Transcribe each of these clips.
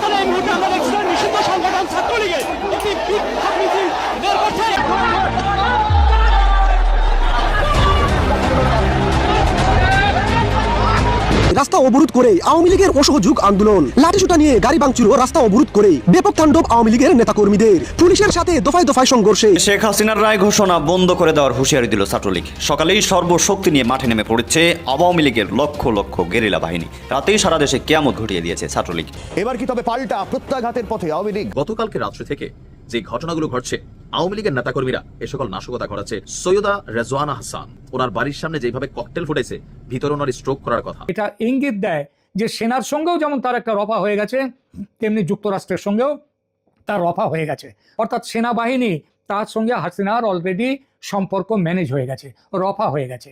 পাকিস্তানে এই মুহূর্তে আমরা দেখছিলাম নিষিদ্ধ সংগঠন ছাত্রলীগের একটি রাস্তা অবরোধ করে আওয়ামী লীগের অসহযোগ আন্দোলন। লাঠিসুটা নিয়ে গাড়ি ভাঙচুর ও রাস্তা অবরোধ করে ব্যাপক তাণ্ডব আওয়ামী লীগের নেতাকর্মীদের। পুলিশের সাথে দফায় দফায় সংঘর্ষে। শেখ হাসিনার রায় ঘোষণা বন্ধ করে দেওয়ার হুঁশিয়ারি দিল ছাত্রলীগ। সকালেই সর্বশক্তি নিয়ে মাঠে নেমে পড়েছে আওয়ামী লীগের লক্ষ লক্ষ গেরিলা বাহিনী। রাতেই সারা দেশে কেয়ামত ঘটিয়ে দিয়েছে ছাত্রলীগ। এবার কি তবে পাল্টা প্রত্যাঘাতের পথে আওয়ামী লীগ? গতকালকে রাত্রে থেকে যে ঘটনাগুলো ঘটছে আওয়ামী লীগের নেতাকর্মীরা এ সকল নাশকতা ঘটাচ্ছে। সৈয়দা রেজওয়ানা হাসান ওনার বাড়ির সামনে যেভাবে ককটেল ফুটেছে ভিতরে ওনার স্ট্রোক করার কথা। এটা ইঙ্গিত দেয় যে সেনার সঙ্গেও যেমন তার একটা রফা হয়ে গেছে তেমনি যুক্তরাষ্ট্রের সঙ্গেও তার রফা হয়ে গেছে। অর্থাৎ সেনাবাহিনী তার সঙ্গে হাসিনার অলরেডি সম্পর্ক ম্যানেজ হয়ে গেছে রফা হয়ে গেছে।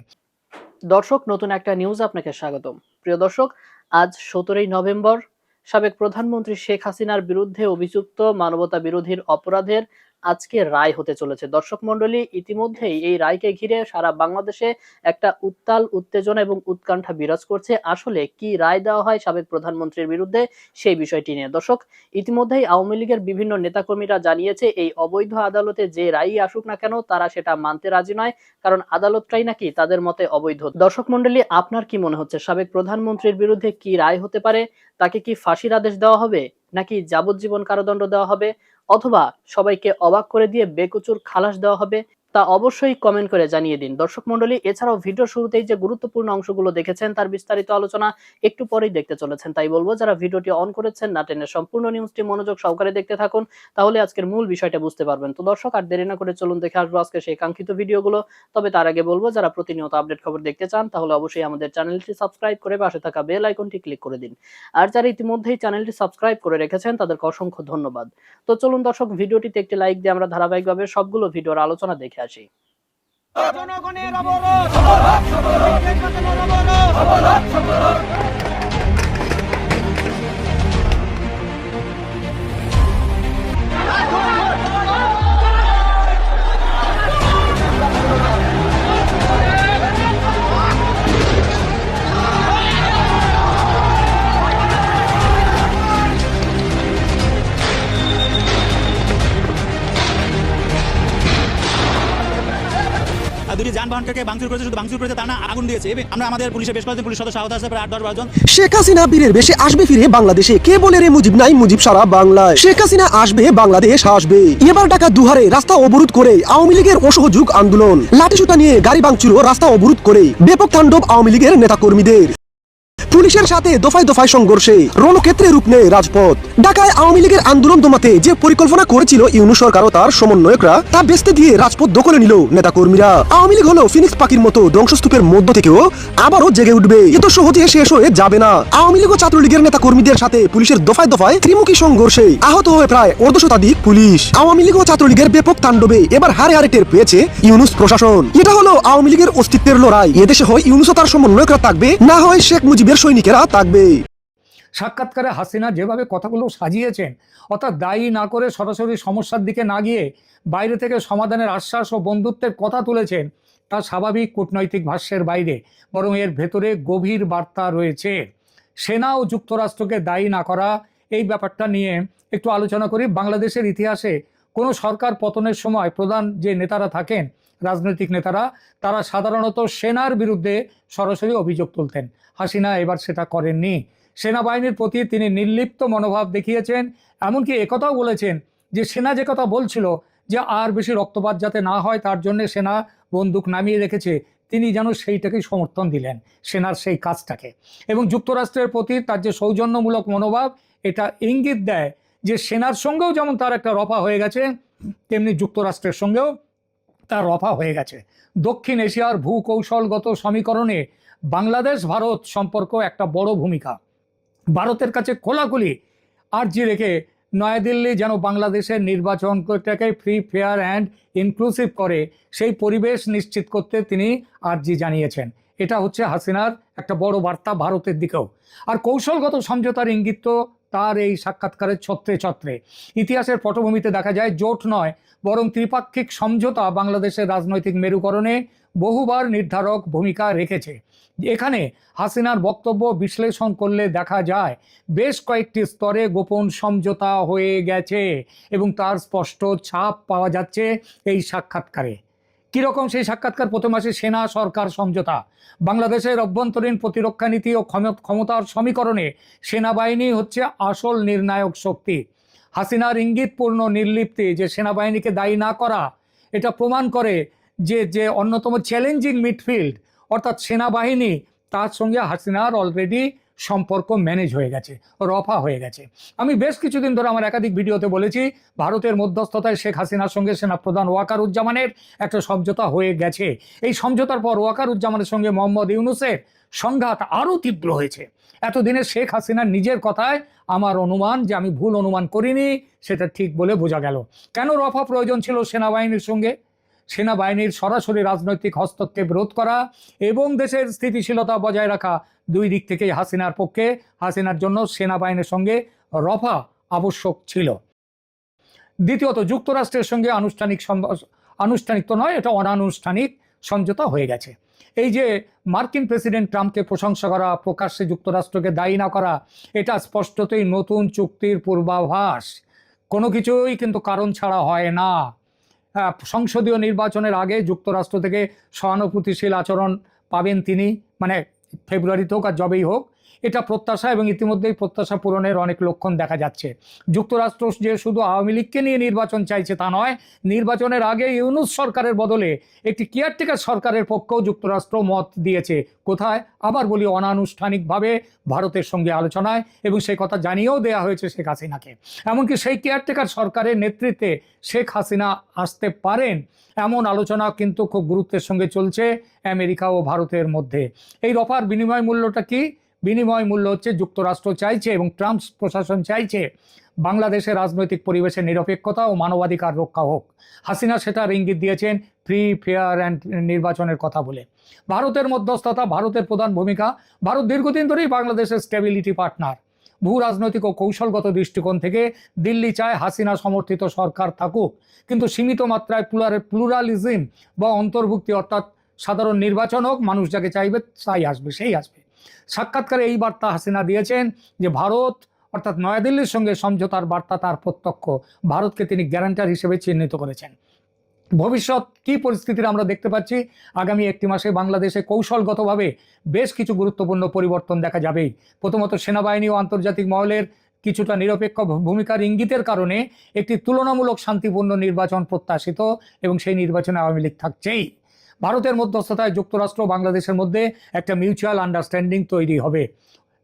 দর্শক নতুন একটা নিউজ আপনাকে স্বাগতম। প্রিয় দর্শক আজ সতেরোই নভেম্বর সাবেক প্রধানমন্ত্রী শেখ হাসিনার বিরুদ্ধে অভিযুক্ত মানবতা বিরোধীর অপরাধের আজকে রায় হতে চলেছে। দর্শক মণ্ডলী, ইতিমধ্যেই এই রায়কে ঘিরে সারা বাংলাদেশে একটা উত্তাল, উত্তেজনা এবং উৎকণ্ঠা বিরাজ করছে। আসলে কি রায় দেওয়া হয় সাবেক প্রধানমন্ত্রীর বিরুদ্ধে, সেই বিষয়টি নিয়ে। দর্শক, ইতিমধ্যেই আওয়ামী লীগের বিভিন্ন নেতাকর্মীরা জানিয়েছে, এই অবৈধ আদালতে যে রায়ই আসুক না কেন, তারা সেটা মানতে রাজি নয়, কারণ আদালতটাই নাকি তাদের মতে অবৈধ। দর্শক মন্ডলী আপনার কি মনে হচ্ছে, সাবেক প্রধানমন্ত্রীর বিরুদ্ধে কি রায় হতে পারে? তাকে কি ফাঁসির আদেশ দেওয়া হবে? নাকি যাবজ্জীবন কারাদণ্ড দেওয়া হবে? অথবা সবাইকে অবাক করে দিয়ে বেকচুর খালাস দেওয়া হবে। তা অবশ্যই কমেন্ট করে জানিয়ে দিন। দর্শক মন্ডলী এছাড়াও ভিডিও শুরুতেই যে গুরুত্বপূর্ণ অংশগুলো দেখেছেন, তার বিস্তারিত আলোচনা একটু পরেই দেখতে চলেছেন। তাই বলব, যারা ভিডিওটি অন করেছেন, না টেনে সম্পূর্ণ নিউজটি মনোযোগ সহকারে দেখতে থাকুন, তাহলে আজকের মূল বিষয়টা বুঝতে পারবেন। তো দর্শক, আর দেরি না করে চলুন দেখে আসব আজকে সেই কাঙ্ক্ষিত ভিডিওগুলো। তবে তার আগে বলব, যারা প্রতিনিয়ত আপডেট খবর দেখতে চান, তাহলে অবশ্যই আমাদের চ্যানেলটি সাবস্ক্রাইব করে পাশে থাকা বেল আইকনটি ক্লিক করে দিন। আর যারা ইতিমধ্যেই চ্যানেলটি সাবস্ক্রাইব করে রেখেছেন, তাদেরকে অসংখ্য ধন্যবাদ। তো চলুন দর্শক, ভিডিওটিতে একটি লাইক দিয়ে আমরা ধারাবাহিকভাবে সবগুলো ভিডিওর আলোচনা দেখে আসি জনগণের অবরোধ। বাংলাদেশে। কে বলে রে মুজিব নাই মুজিব সারা শেখ হাসিনা আসবে বাংলাদেশ আসবে। এবার টাকা দুহারে, রাস্তা অবরোধ করে আওয়ামী লীগের অসহযোগ আন্দোলন। লাঠিসুটা নিয়ে গাড়ি ভাঙচুর রাস্তা অবরোধ করে। ব্যাপক তাণ্ডব আওয়ামী লীগের নেতাকর্মীদের। পুলিশের সাথে দফায় দফায় সংঘর্ষে রণক্ষেত্রে রূপ নেয় রাজপথ। ঢাকায় আওয়ামী লীগের আন্দোলন দমাতে যে পরিকল্পনা করেছিল ইউনু সরকার ও তার সমন্বয়করা, তা বেস্তে দিয়ে রাজপথ দখলে নিল নেতাকর্মীরা। আওয়ামী লীগ হলো ফিনিক্স পাখির মতো ধ্বংসস্তূপের মধ্য থেকেও আবারও জেগে উঠবে। এত সহজে শেষ হয়ে যাবে না। আওয়ামী লীগ ও ছাত্রলীগের নেতা কর্মীদের সাথে পুলিশের দফায় দফায় ত্রিমুখী সংঘর্ষে আহত হয়ে প্রায় অর্ধ শতাধিক পুলিশ। আওয়ামী লীগ ও ছাত্রলীগের ব্যাপক তাণ্ডবে এবার হারে হারে টের পেয়েছে ইউনুস প্রশাসন। এটা হলো আওয়ামী লীগের অস্তিত্বের লড়াই। এদেশে হয় ইউনুস ও তার সমন্বয়করা থাকবে, না হয় শেখ মুজিবের সৈনিকেরা থাকবে সাক্ষাৎকারে হাসিনা যেভাবে কথাগুলো সাজিয়েছেন, অর্থাৎ দায়ী না করে সরাসরি সমস্যার দিকে না গিয়ে বাইরে থেকে সমাধানের আশ্বাস ও বন্ধুত্বের কথা তুলেছেন, তা স্বাভাবিক কূটনৈতিক ভাষ্যের বাইরে, বরং এর ভেতরে গভীর বার্তা রয়েছে। সেনা ও যুক্তরাষ্ট্রকে দায়ী না করা, এই ব্যাপারটা নিয়ে একটু আলোচনা করি। বাংলাদেশের ইতিহাসে কোনো সরকার পতনের সময় প্রধান যে নেতারা থাকেন, রাজনৈতিক নেতারা, তারা সাধারণত সেনার বিরুদ্ধে সরাসরি অভিযোগ তুলতেন। হাসিনা এবার সেটা করেননি। সেনাবাহিনীর প্রতি তিনি নির্লিপ্ত মনোভাব দেখিয়েছেন, এমনকি একথাও বলেছেন যে সেনা যে কথা বলছিল, যে আর বেশি রক্তপাত যাতে না হয় তার জন্য সেনা বন্দুক নামিয়ে রেখেছে, তিনি যেন সেইটাকেই সমর্থন দিলেন, সেনার সেই কাজটাকে। এবং যুক্তরাষ্ট্রের প্রতি তার যে সৌজন্যমূলক মনোভাব, এটা ইঙ্গিত দেয় যে সেনার সঙ্গেও যেমন তার একটা রফা হয়ে গেছে, তেমনি যুক্তরাষ্ট্রের সঙ্গেও তার রফা হয়ে গেছে। দক্ষিণ এশিয়ার ভূকৌশলগত সমীকরণে বাংলাদেশ, ভারত সম্পর্ক একটা বড় ভূমিকা। ভারতের কাছে খোলাখুলি আর্জি রেখে নয়াদিল্লি যেন বাংলাদেশের নির্বাচনটাকে ফ্রি ফেয়ার অ্যান্ড ইনক্লুসিভ করে, সেই পরিবেশ নিশ্চিত করতে তিনি আর্জি জানিয়েছেন। এটা হচ্ছে হাসিনার একটা বড় বার্তা ভারতের দিকেও। আর কৌশলগত সমঝোতার ইঙ্গিত তো তার এই সাক্ষাৎকারের ছত্রে ছত্রে। ইতিহাসের পটভূমিতে দেখা যায়, জোট নয়, বরং ত্রিপাক্ষিক সমঝোতা বাংলাদেশের রাজনৈতিক মেরুকরণে বহুবার নির্ধারক ভূমিকা রেখেছে। এখানে হাসিনার বক্তব্য বিশ্লেষণ করলে দেখা যায়, বেশ কয়েকটি স্তরে গোপন সমঝোতা হয়ে গেছে এবং তার স্পষ্ট ছাপ পাওয়া যাচ্ছে এই সাক্ষাৎকারে। কীরকম সেই সাক্ষাৎকার? প্রথম আসে সেনা, সরকার, সমঝোতা। বাংলাদেশের অভ্যন্তরীণ প্রতিরক্ষা নীতি ও ক্ষম- ক্ষমতার সমীকরণে সেনাবাহিনী হচ্ছে আসল নির্ণায়ক শক্তি। হাসিনার ইঙ্গিতপূর্ণ নির্লিপ্তি যে সেনাবাহিনীকে দায়ী না করা, এটা প্রমাণ করে যে যে অন্যতম চ্যালেঞ্জিং মিডফিল্ড অর্থাৎ সেনাবাহিনী, তার সঙ্গে হাসিনার অলরেডি সম্পর্ক ম্যানেজ হয়ে গেছে, রফা হয়ে গেছে। আমি বেশ কিছুদিন ধরে আমার একাধিক ভিডিওতে বলেছি, ভারতের মধ্যস্থতায় শেখ হাসিনার সঙ্গে সেনাপ্রধান ওয়াকারুজ্জামানের একটা সমঝোতা হয়ে গেছে। এই সমঝোতার পর ওয়াকারুজ্জামানের সঙ্গে মোহাম্মদ ইউনুসের সংঘাত আরও তীব্র হয়েছে। এতদিনে শেখ হাসিনার নিজের কথায় আমার অনুমান যে আমি ভুল অনুমান করিনি, সেটা ঠিক বলে বোঝা গেল। কেন রফা প্রয়োজন ছিল সেনাবাহিনীর সঙ্গে? সেনাবাহিনীর সরাসরি রাজনৈতিক হস্তক্ষেপ রোধ করা এবং দেশের স্থিতিশীলতা বজায় রাখা দুই দিক থেকেই হাসিনার পক্ষে, হাসিনার জন্য সেনাবাহিনীর সঙ্গে রফা আবশ্যক ছিল। দ্বিতীয়ত, যুক্তরাষ্ট্রের সঙ্গে আনুষ্ঠানিক আনুষ্ঠানিক তো নয়, এটা অনানুষ্ঠানিক সমঝোতা হয়ে গেছে। এই যে মার্কিন প্রেসিডেন্ট ট্রাম্পকে প্রশংসা করা, প্রকাশ্যে যুক্তরাষ্ট্রকে দায়ী না করা, এটা স্পষ্টতই নতুন চুক্তির পূর্বাভাস। কোনো কিছুই কিন্তু কারণ ছাড়া হয় না। সংসদীয় নির্বাচনের আগে যুক্তরাষ্ট্র থেকে সহানুভূতিশীল আচরণ পাবেন তিনি। মানে ফেব্রুয়ারিতে হোক আর যবেই হোক এটা প্রত্যাশা এবং ইতিমধ্যেই প্রত্যাশা পূরণের অনেক লক্ষণ দেখা যাচ্ছে। যুক্তরাষ্ট্র যে শুধু আওয়ামী লীগকে নিয়ে নির্বাচন চাইছে তা নয়, নির্বাচনের আগে ইউনুস সরকারের বদলে একটি কেয়ারটেকার সরকারের পক্ষেও যুক্তরাষ্ট্র মত দিয়েছে। কোথায়? আবার বলি অনানুষ্ঠানিকভাবে ভারতের সঙ্গে আলোচনায় এবং সেই কথা জানিয়েও দেয়া হয়েছে শেখ হাসিনাকে। এমনকি সেই কেয়ারটেকার সরকারের নেতৃত্বে শেখ হাসিনা আসতে পারেন, এমন আলোচনা কিন্তু খুব গুরুত্বের সঙ্গে চলছে আমেরিকা ও ভারতের মধ্যে। এই রফার বিনিময় মূল্যটা কি? বিনিময় মূল্য হচ্ছে যুক্তরাষ্ট্র চাইছে এবং ট্রাম্প প্রশাসন চাইছে বাংলাদেশের রাজনৈতিক পরিবেশের নিরপেক্ষতা ও মানবাধিকার রক্ষা হোক। হাসিনা সেটার ইঙ্গিত দিয়েছেন ফ্রি ফেয়ার অ্যান্ড নির্বাচনের কথা বলে। ভারতের মধ্যস্থতা ভারতের প্রধান ভূমিকা। ভারত দীর্ঘদিন ধরেই বাংলাদেশের স্টেবিলিটি পার্টনার। ভূ রাজনৈতিক ও কৌশলগত দৃষ্টিকোণ থেকে দিল্লি চায় হাসিনা সমর্থিত সরকার থাকুক। কিন্তু সীমিত মাত্রায় প্লুরালিজম বা অন্তর্ভুক্তি অর্থাৎ সাধারণ নির্বাচন হোক, মানুষ যাকে চাইবে তাই আসবে, সেই আসবে। সাক্ষাৎকারে এই বার্তা হাসিনা দিয়েছেন যে ভারত, অর্থাৎ নয়াদিল্লির সঙ্গে সমঝোতার বার্তা তার প্রত্যক্ষ। ভারতকে তিনি গ্যারান্টার হিসেবে চিহ্নিত করেছেন। ভবিষ্যৎ কি পরিস্থিতির আমরা দেখতে পাচ্ছি? আগামী একটি মাসে বাংলাদেশে কৌশলগতভাবে বেশ কিছু গুরুত্বপূর্ণ পরিবর্তন দেখা যাবেই। প্রথমত সেনাবাহিনী ও আন্তর্জাতিক মহলের কিছুটা নিরপেক্ষ ভূমিকার ইঙ্গিতের কারণে একটি তুলনামূলক শান্তিপূর্ণ নির্বাচন প্রত্যাশিত এবং সেই নির্বাচনে আওয়ামী লীগ থাকছেই। ভারতের মধ্যস্থতায় যুক্তরাষ্ট্র বাংলাদেশের মধ্যে একটা মিউচুয়াল আন্ডারস্ট্যান্ডিং তৈরি হবে।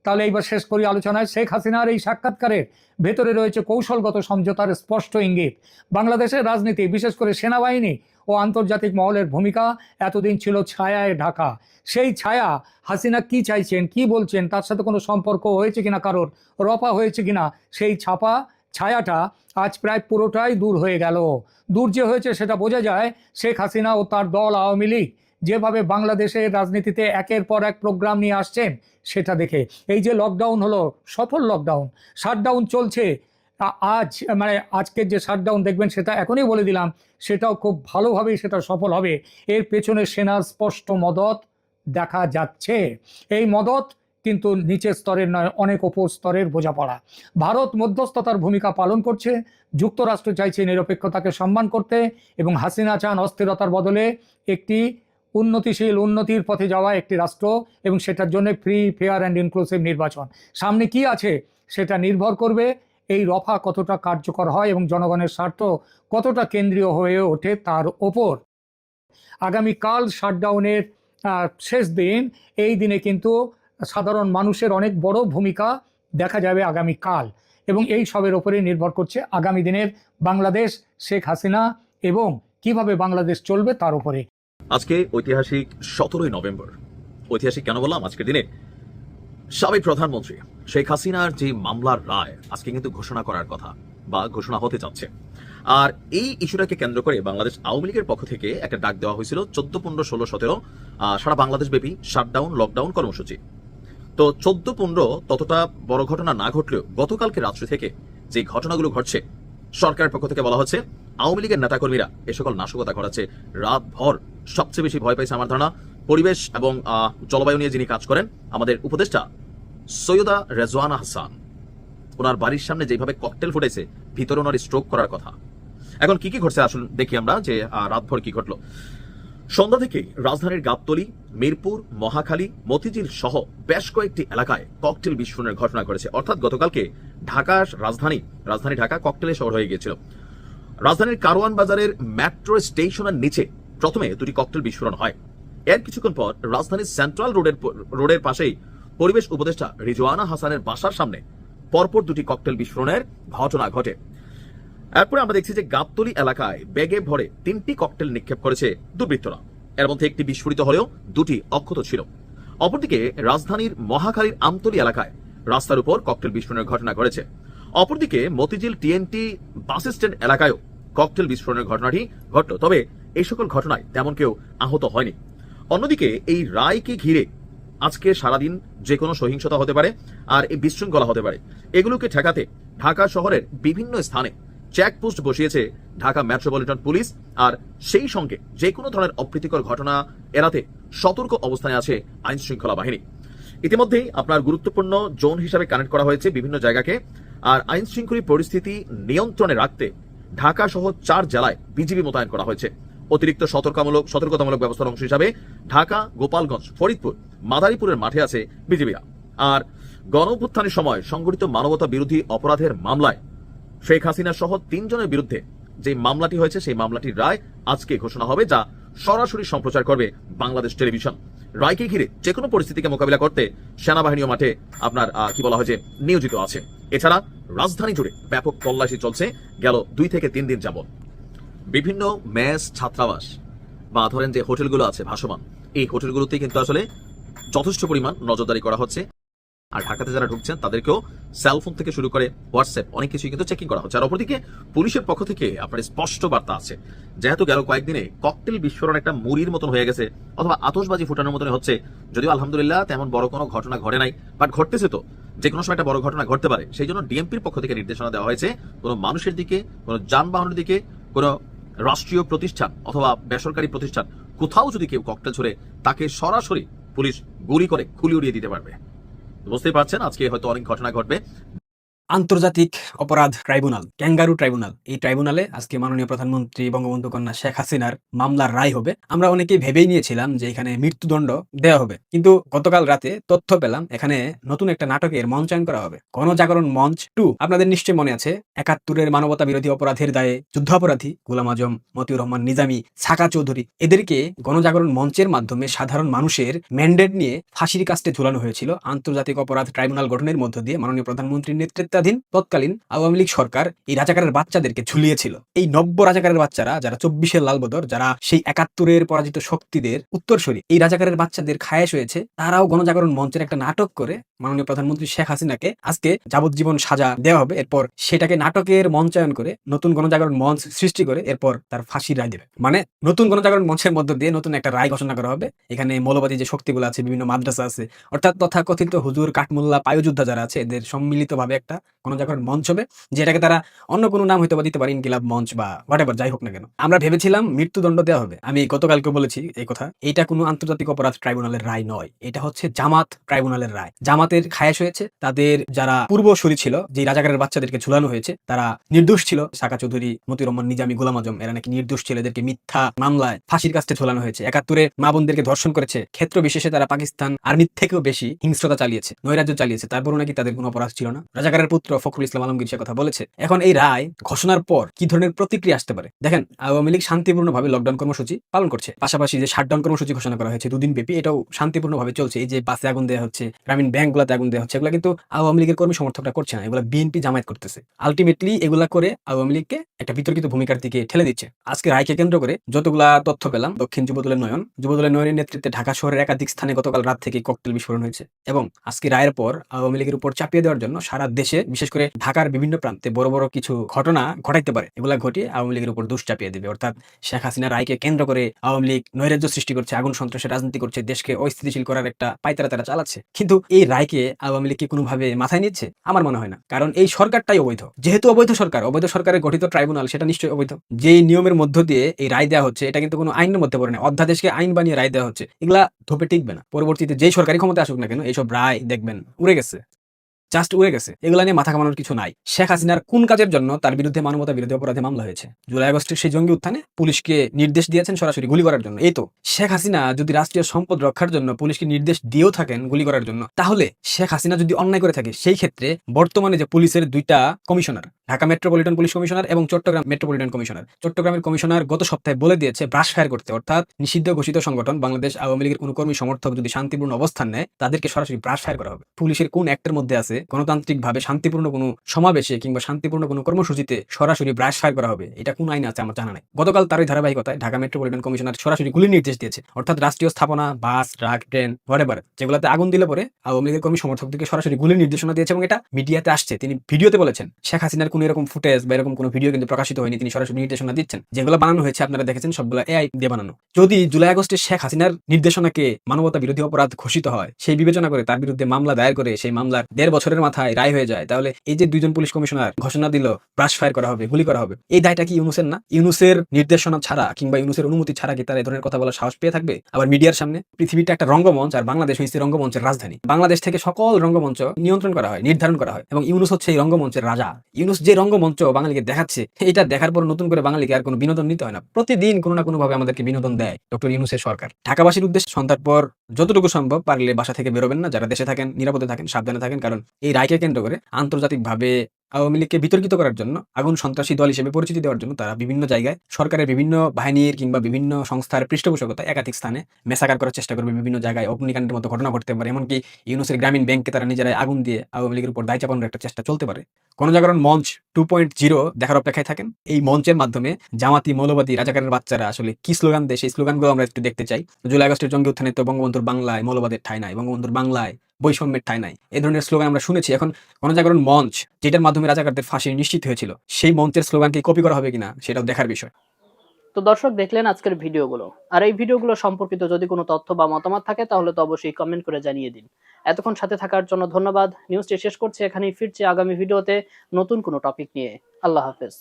তাহলে এইবার শেষ করি আলোচনায়। শেখ হাসিনার এই সাক্ষাৎকারের ভেতরে রয়েছে কৌশলগত সমঝোতার স্পষ্ট ইঙ্গিত। বাংলাদেশের রাজনীতি, বিশেষ করে সেনাবাহিনী ও আন্তর্জাতিক মহলের ভূমিকা এতদিন ছিল ছায়ায় ঢাকা। সেই ছায়া হাসিনা কি চাইছেন, কি বলছেন, তার সাথে কোনো সম্পর্ক হয়েছে কিনা, কারোর রফা হয়েছে কিনা, সেই ছাপা ছায়াটা আজ প্রায় পুরোটাই দূর হয়ে গেল। দূর যে হয়েছে সেটা বোঝা যায় শেখ হাসিনা ও তার দল আওয়ামী লীগ। যেভাবে বাংলাদেশের রাজনীতিতে একের পর এক প্রোগ্রাম নিয়ে আসছেন, সেটা দেখে। এই যে লকডাউন হলো, সফল লকডাউন শাটডাউন চলছে। আজ মানে আজকের যে শাটডাউন দেখবেন সেটা এখনই বলে দিলাম, সেটাও খুব ভালোভাবেই সেটা সফল হবে। এর পেছনে সেনার স্পষ্ট মদত দেখা যাচ্ছে। এই মদত কিন্তু নিচের স্তরের নয়, অনেক ওপর স্তরের বোঝাপড়া। ভারত মধ্যস্থতার ভূমিকা পালন করছে, যুক্তরাষ্ট্র চাইছে নিরপেক্ষতাকে সম্মান করতে এবং হাসিনা চান অস্থিরতার বদলে একটি উন্নতিশীল উন্নতির পথে যাওয়া একটি রাষ্ট্র এবং সেটার জন্য ফ্রি ফেয়ার অ্যান্ড ইনক্লুসিভ নির্বাচন। সামনে কি আছে সেটা নির্ভর করবে এই রফা কতটা কার্যকর হয় এবং জনগণের স্বার্থ কতটা কেন্দ্রীয় হয়ে ওঠে তার ওপর। আগামীকাল শাটডাউনের শেষ দিন, এই দিনে কিন্তু সাধারণ মানুষের অনেক বড় ভূমিকা দেখা যাবে আগামীকাল এবং এই সবের ওপরে নির্ভর করছে আগামী দিনের বাংলাদেশ, শেখ হাসিনা এবং কীভাবে বাংলাদেশ চলবে তার উপরে। আজকে ঐতিহাসিক সতেরোই নভেম্বর। ঐতিহাসিক কেন বললাম? আজকের দিনে সাবেক প্রধানমন্ত্রী শেখ হাসিনার যে মামলার রায়, আজকে কিন্তু ঘোষণা করার কথা বা ঘোষণা হতে যাচ্ছে। আর এই ইস্যুটাকে কেন্দ্র করে বাংলাদেশ আওয়ামী লীগের পক্ষ থেকে একটা ডাক দেওয়া হয়েছিল, চোদ্দ, পনেরো, ষোলো, সতেরো সারা বাংলাদেশ ব্যাপী শাটডাউন লকডাউন কর্মসূচি। তো চোদ্দ পনেরো ততটা বড় ঘটনা না ঘটলেও গতকালকে রাত্রি থেকে যে ঘটনাগুলো ঘটছে, সরকারের পক্ষ থেকে বলা হচ্ছে, আওয়ামী লীগের নেতাকর্মীরা এ সকল নাশকতা ঘটাচ্ছে। রাত ভর সবচেয়ে বেশি ভয় পাইছে আমার ধারণা পরিবেশ এবং জলবায়ু নিয়ে যিনি কাজ করেন, আমাদের উপদেষ্টা সৈয়দা রেজওয়ানা হাসান। ওনার বাড়ির সামনে যেভাবে ককটেল ফুটেছে, ভিতরে ওনার স্ট্রোক করার কথা। এখন কি কি ঘটছে আসুন দেখি আমরা যে রাতভর কি ঘটলো। সন্ধ্যা থেকে রাজধানীর গাবতলী, মিরপুর, মহাখালী, মতিঝিল সহ বেশ কয়েকটি এলাকায় ককটেল বিস্ফোরণের ঘটনা ঘটেছে। অর্থাৎ গতকালকে ঢাকার রাজধানী রাজধানী ঢাকা ককটেলের শহর হয়ে গিয়েছিল। রাজধানীর কারওয়ান বাজারের মেট্রো স্টেশনের নিচে প্রথমে দুটি ককটেল বিস্ফোরণ হয়। এর কিছুক্ষণ পর রাজধানীর সেন্ট্রাল রোডের রোডের পাশেই পরিবেশ উপদেষ্টা রিজওয়ানা হাসানের বাসার সামনে পরপর দুটি ককটেল বিস্ফোরণের ঘটনা ঘটে। এরপরে আমরা দেখছি যে গাবতলী এলাকায় ব্যাগে ভরে তিনটি ককটেল নিক্ষেপ করেছে দুর্বৃত্তরা। এর মধ্যে একটি বিস্ফোরিত হলেও দুটি অক্ষত ছিল। অপরদিকে রাজধানীর মহাখালীর আমতলী এলাকায় রাস্তার উপর ককটেল বিস্ফোরণের ঘটনা ঘটেছে। অপরদিকে মতিঝিল টিএনটি বাস স্ট্যান্ড এলাকায়ও ককটেল বিস্ফোরণের ঘটনাটি ঘটল। তবে এই সকল ঘটনায় তেমন কেউ আহত হয়নি। অন্যদিকে এই রায়কে ঘিরে আজকে সারাদিন যে কোনো সহিংসতা হতে পারে আর এই বিশৃঙ্খলা হতে পারে। এগুলোকে ঠেকাতে ঢাকা শহরের বিভিন্ন স্থানে চেকপোস্ট বসিয়েছে ঢাকা মেট্রোপলিটন পুলিশ, আর সেই সঙ্গে যে কোনো ধরনের অপ্রীতিকর ঘটনা এড়াতে সতর্ক অবস্থানে আছে আইন শৃঙ্খলা বাহিনী। ইতিমধ্যেই আপনার গুরুত্বপূর্ণ জোন হিসাবে কানেক্ট করা হয়েছে বিভিন্ন জায়গাকে, আর আইন শৃঙ্খলী পরিস্থিতি নিয়ন্ত্রণে রাখতে ঢাকা সহ চার জেলায় বিজিবি মোতায়েন করা হয়েছে। অতিরিক্ত সতর্কতামূলক সতর্কতামূলক ব্যবস্থার অংশ হিসাবে ঢাকা, গোপালগঞ্জ, ফরিদপুর, মাদারীপুরের মাঠে আছে বিজিবিরা। আর গণ সময় সংগঠিত মানবতা বিরোধী অপরাধের মামলায় শেখ হাসিনা সহ তিনজনের বিরুদ্ধে যে মামলাটি হয়েছে, সেই মামলাটির রায় আজকে ঘোষণা হবে, যা সরাসরি সম্প্রচার করবে বাংলাদেশ টেলিভিশন। রায়কে ঘিরে যে কোনো পরিস্থিতিকে মোকাবিলা করতে সেনাবাহিনীও মাঠে আপনার কি বলা হয় যে, নিয়োজিত আছে। এছাড়া রাজধানী জুড়ে ব্যাপক তল্লাশি চলছে গেল দুই থেকে তিন দিন যাবত বিভিন্ন ম্যাচ ছাত্রাবাস বা ধরেন যে হোটেলগুলো আছে ভাসমান, এই হোটেলগুলোতে কিন্তু আসলে যথেষ্ট পরিমাণ নজরদারি করা হচ্ছে। আর ঢাকাতে যারা ঢুকছেন, তাদেরকেও সেলফোন থেকে শুরু করে হোয়াটসঅ্যাপ অনেক কিছুই কিন্তু চেকিং করা হচ্ছে। আর অপরদিকে পুলিশের পক্ষ থেকে আপনার স্পষ্ট বার্তা আছে। যেহেতু গেল কয়েকদিনে ককটেল বিস্ফোরণ একটা মুড়ির মতন হয়ে গেছে, অথবা আতশবাজি ফুটানোর মতন হচ্ছে। যদিও আলহামদুলিল্লাহ তেমন বড় কোনো ঘটনা ঘটে নাই বাট ঘটতেছে তো। যে কোনো সময় একটা বড় ঘটনা ঘটতে পারে। সেই জন্য ডিএমপির পক্ষ থেকে নির্দেশনা দেওয়া হয়েছে, কোনো মানুষের দিকে, কোনো যানবাহনের দিকে, কোনো রাষ্ট্রীয় প্রতিষ্ঠান অথবা বেসরকারি প্রতিষ্ঠান, কোথাও যদি কেউ ককটেল ছড়ে, তাকে সরাসরি পুলিশ গুলি করে খুলি উড়িয়ে দিতে পারবে। বুঝতেই পারছেন আজকে হয়তো অনেক ঘটনা ঘটবে। আন্তর্জাতিক অপরাধ ট্রাইব্যুনাল, ক্যাঙ্গারু ট্রাইব্যুনাল। এই ট্রাইব্যুনালে আজকে মাননীয় প্রধানমন্ত্রী বঙ্গবন্ধু কন্যা শেখ হাসিনার মামলার রায় হবে। আমরা অনেকেই ভেবেই নিয়েছিলাম যে এখানে মৃত্যুদণ্ড দেওয়া হবে। কিন্তু গতকাল রাতে তথ্য পেলাম, এখানে নতুন একটা নাটকের মঞ্চায়ন করা হবে। গণজাগরণ মঞ্চ টু, আপনাদের নিশ্চয়ই মনে আছে, একাত্তরের মানবতা বিরোধী অপরাধের দায়ে যুদ্ধাপরাধী গোলাম আজম, মতিউর রহমান নিজামী, সাকা চৌধুরী, এদেরকে গণজাগরণ মঞ্চের মাধ্যমে সাধারণ মানুষের ম্যান্ডেট নিয়ে ফাঁসির কাস্টে ঝুলানো হয়েছিল। আন্তর্জাতিক অপরাধ ট্রাইব্যুনাল গঠনের মধ্য দিয়ে মাননীয় প্রধানমন্ত্রীর নেতৃত্বাধীন তৎকালীন আওয়ামী লীগ সরকার এই রাজাকারের বাচ্চাদেরকে ঝুলিয়েছিল। এই নব্য রাজাকারের বাচ্চারা, যারা চব্বিশের লালবদর, যারা সেই একাত্তরের পরাজিত শক্তিদের উত্তরসূরি, এই রাজাকারের বাচ্চাদের খায়েশ হয়েছে, তারাও গণজাগরণ মঞ্চের একটা নাটক করে মাননীয় প্রধানমন্ত্রী শেখ হাসিনাকে আজকে যাবজ্জীবন সাজা দেওয়া হবে। এরপর সেটাকে নাটকের মঞ্চায়ন করে নতুন গণজাগরণ মঞ্চ সৃষ্টি করে এরপর তার ফাঁসির রায় দেবে। মানে নতুন গণজাগরণ মঞ্চের মধ্য দিয়ে নতুন একটা রায় ঘোষণা করা হবে। এখানে মৌলবাদী যে শক্তিগুলো আছে, বিভিন্ন মাদ্রাসা আছে, অর্থাৎ তথাকথিত হুজুর কাঠমোল্লা পায়ুযোদ্ধা যারা আছে, এদের সম্মিলিতভাবে একটা গণজাগরণ মঞ্চ হবে যেটাকে তারা অন্য কোনো নাম হয়তো বা দিতে পারে, ইনকিলাব মঞ্চ বা হোয়াট যাই হোক না কেন। আমরা ভেবেছিলাম মৃত্যুদণ্ড দেওয়া হবে। আমি গতকালকে বলেছি এই কথা। এটা কোনো আন্তর্জাতিক অপরাধ ট্রাইব্যুনালের রায় নয়। এটা হচ্ছে জামাত ট্রাইব্যুনালের রায়। জামাতের খায়েশ হয়েছে। তাদের যারা পূর্বসূরি ছিল যে রাজাকারের বাচ্চাদেরকে ঝুলানো হয়েছে, তারা নির্দোষ ছিল। সাকা চৌধুরী মতিউর রহমান নিজামী, গোলাম আজম, এরা নাকি নির্দোষ ছিল। এদেরকে মিথ্যা মামলায় ফাঁসির কাছে ঝোলানো হয়েছে। একাত্তরে মা বোনদেরকে ধর্ষণ করেছে। ক্ষেত্র বিশেষে তারা পাকিস্তান আর্মির থেকেও বেশি হিংস্রতা চালিয়েছে, নৈরাজ্য চালিয়েছে। তারপরও নাকি তাদের কোনো অপরাধ ছিল না। রাজাকারের পুত্র ফখরুল ইসলাম আলমগীর সে কথা বলেছে। এখন এই রায় ঘোষণার পর কি ধরনের প্রতিক্রিয়া আসতে পারে? দেখেন, আওয়ামী লীগ শান্তিপূর্ণভাবে লকডাউন কর্মসূচি পালন করছে। পাশাপাশি যে শাটডাউন কর্মসূচি ঘোষণা করা হয়েছে, দুদিন ব্যাপী, এটাও শান্তিপূর্ণভাবে চলছে। এই যে বাসে আগুন দেওয়া হচ্ছে, গ্রামীণ ব্যাংকগুলোতে আগুন দেওয়া হচ্ছে, এগুলো কিন্তু আওয়ামী লীগের কর্মী সমর্থকরা করছে না। এগুলো বিএনপি জামায়াত করতেছে। আলটিমেটলি এগুলা করে আওয়ামী লীগকে একটা বিতর্কিত ভূমিকার দিকে ঠেলে দিচ্ছে। আজকে রায়কে কেন্দ্র করে যতগুলা তথ্য পেলাম, দক্ষিণ যুবদলের নয়ন, যুবদলের নয়নের নেতৃত্বে ঢাকা শহরের একাধিক স্থানে গতকাল রাত থেকে ককটেল বিস্ফোরণ হয়েছে। এবং আজকে রায়ের পর আওয়ামী লীগের উপর চাপিয়ে দেওয়ার জন্য সারা দেশে বিশেষ করে ঢাকার বিভিন্ন প্রান্তে বড় বড় কিছু ঘটনা ঘটাইতে পারে। এগুলা ঘটিয়ে আওয়ামী লীগের উপর দোষ চাপিয়ে দেবে। অর্থাৎ শেখ হাসিনা রায়কে কেন্দ্র করে আওয়ামী লীগ নৈরাজ্য সৃষ্টি করছে, আগুন সন্ত্রাসের রাজনীতি করছে, দেশকে অস্থিতিশীল করার একটা পাইতারা তারা চালাচ্ছে। কিন্তু এই রায়কে আওয়ামী লীগ কি কোনোভাবে মাথায় নিচ্ছে? আমার মনে হয় না। কারণ এই সরকারটাই অবৈধ। যেহেতু অবৈধ সরকার, অবৈধ সরকারের গঠিত ট্রাইব্যুনাল সেটা নিশ্চয়ই অবৈধ। যেই নিয়মের মধ্য দিয়ে এই রায় দেওয়া হচ্ছে, এটা কিন্তু কোনো আইনের মধ্যে পড়ে না। অধ্যাদেশকে আইন বানিয়ে রায় দেওয়া হচ্ছে। এগুলা ধোপে টিকবে না। পরবর্তীতে যেই সরকারি ক্ষমতা আসুক না কেন, এইসব রায় দেখবেন উড়ে গেছে। জাস্ট উড়ে গেছে। এগুলা নিয়ে মাথা কামানোর কিছু নাই। শেখ হাসিনার কোন কাজের জন্য তার বিরুদ্ধে মানবতা বিরোধী অপরাধে মামলা হয়েছে? জুলাই আগস্টের সেই জঙ্গি উত্থানে পুলিশকে নির্দেশ দিয়েছেন সরাসরি গুলি করার জন্য। এই তো, শেখ হাসিনা যদি রাষ্ট্রীয় সম্পদ রক্ষার জন্য পুলিশকে নির্দেশ দিয়েও থাকেন গুলি করার জন্য, তাহলে শেখ হাসিনা যদি অন্যায় করে থাকে, সেই ক্ষেত্রে বর্তমানে যে পুলিশের দুইটা commissioner, Dhaka metropolitan police commissioner এবং চট্টগ্রাম মেট্রোপলিটন কমিশনার, চট্টগ্রামের কমিশনার গত সপ্তাহে বলে দিয়েছে ব্রাশ ফায়ার করতে। অর্থাৎ নিষিদ্ধ ঘোষিত সংগঠন বাংলাদেশ আওয়ামী লীগের কোনো কর্মী সমর্থক যদি শান্তিপূর্ণ অবস্থান নেয়, তাদেরকে সরাসরি ব্রাশ ফায়ার করা হবে। পুলিশের কোন অ্যাক্টের মধ্যে আছে গণতান্ত্রিকভাবে শান্তিপূর্ণ কোনো সমাবেশে কিংবা শান্তিপূর্ণ কোনো কর্মসূচিতে সরাসরি ব্রাশ ফায়ার করা হবে, এটা কোন আইন আছে আমার জানা নাই। গতকাল তারই ধারাবাহিকতায় ঢাকা মেট্রোপলিটন কমিশনার সরাসরি গুলির নির্দেশ দিয়েছে, অর্থাৎ রাষ্ট্রীয় স্থাপনা, বাস, ট্রাক, ট্রেন হোয়াটেভার যেগুলোতে আগুন দিলে পরে আওয়ামী লীগের কর্মী সমর্থকদেরকে সরাসরি গুলির নির্দেশনা দিয়েছে এবং এটা মিডিয়াতে আসছে। তিনি ভিডিওতে বলেছেন, শেখ হাসিনার কোনো এরকম ফুটেজ বা এরকম কোনো ভিডিও কিন্তু প্রকাশিত হয়নি, তিনি সরাসরি নির্দেশনা দিচ্ছেন। যেগুলো বানানো হয়েছে আপনারা দেখেছেন, সবগুলো এআই দিয়ে বানানো। যদি জুলাই আগস্টে শেখ হাসিনার নির্দেশনাকে মানবতা বিরোধী অপরাধ ঘোষিত হয়, সেই বিবেচনা করে তার বিরুদ্ধে মামলা দায়ের করে সেই মামলার দেড় বছরের মাথায় রায় হয়ে যায়, তাহলে এই যে দুইজন পুলিশ কমিশনার ঘোষণা দিল ব্রাশ ফায়ার করা হবে, গুলি করা হবে, এই দায়টা কি ইউনুসের না? ইউনুসের নির্দেশনা ছাড়া কিংবা ইউনুসের অনুমতি ছাড়া কি তারা এই ধরনের কথা বলার সাহস পেয়ে থাকবে? আবার মিডিয়ার সামনে পৃথিবীটা একটা রঙ্গমঞ্চ, আর বাংলাদেশ হচ্ছে রঙ্গমঞ্চের রাজধানী। বাংলাদেশ থেকে সকল রঙ্গমঞ্চ নিয়ন্ত্রণ করা হয়, নির্ধারণ করা হয়, এবং ইউনুস হচ্ছে এই রঙ্গমঞ্চের রাজা। ইউনুস যে রঙ্গমঞ্চ বাঙালিকে দেখাচ্ছে, এটা দেখার পর নতুন করে বাঙালিকে আর কোনো বিনোদন নিতে হয় না। প্রতিদিন কোনো না কোনো ভাবে আমাদেরকে বিনোদন দেয় ডক্টর ইউনুসের সরকার। ঢাকাবাসীর উদ্দেশ্যে সন্ধ্যার পর যতটুকু সম্ভব পারলে বাসা থেকে বেরোবেন না, যারা দেশে থাকেন, নিরাপদে থাকেন, সাবধানে থাকেন, কারণ এই রায়কে কেন্দ্র করে আন্তর্জাতিকভাবে আওয়ামী লীগকে বিতর্কিত করার জন্য আগুন সন্ত্রাসী দল হিসেবে পরিচিতি দেওয়ার জন্য তারা বিভিন্ন জায়গায় সরকারের বিভিন্ন বাহিনীর কিংবা বিভিন্ন সংস্থার পৃষ্ঠপোষকতা একাধিক স্থানে মেসাকার করার চেষ্টা করবে, বিভিন্ন জায়গায় অগ্নিকাণ্ডের মতো ঘটনা ঘটতে পারে। এমনকি ইউনুসের গ্রামীণ ব্যাংকে তারা নিজেরাই আগুন দিয়ে আওয়ামী লীগের উপর দায় চাপানোর একটা চেষ্টা চলতে পারে। গণজাগরণ মঞ্চ টু পয়েন্ট জিরো দেখার অপেক্ষায় থাকেন। এই মঞ্চের মাধ্যমে জামাতি, মৌলবাদী, রাজাকারের বাচ্চারা আসলে কি স্লোগান দেয়, সেই স্লোগানগুলো আমরা একটু দেখতে চাই। জুলাই আগস্টের জঙ্গি উত্থানে তো বঙ্গবন্ধুর বাংলায় মৌলবাদের ঠাই নাই। বঙ্গবন্ধুর বাংলায় বৈষম্যের ঠাই নাই। এই ধরনের স্লোগান আমরা শুনেছি। এখন গণজাগরণ মঞ্চ, যেটার মাধ্যমে রাজাকারদের ফাঁসি নিশ্চিত হয়েছিল, সেই মঞ্চের স্লোগানকে কপি করা হবে কিনা সেটাও দেখার বিষয়। তো দর্শক, দেখলেন আজকের ভিডিওগুলো। আর এই ভিডিওগুলো সম্পর্কিত যদি কোনো তথ্য বা মতামত থাকে, তাহলে তো অবশ্যই কমেন্ট করে জানিয়ে দিন। এতক্ষণ সাথে থাকার জন্য ধন্যবাদ। নিউজটি শেষ করছি, এখানেই ফিরছি আগামী ভিডিওতে নতুন কোনো টপিক নিয়ে। আল্লাহ হাফেজ।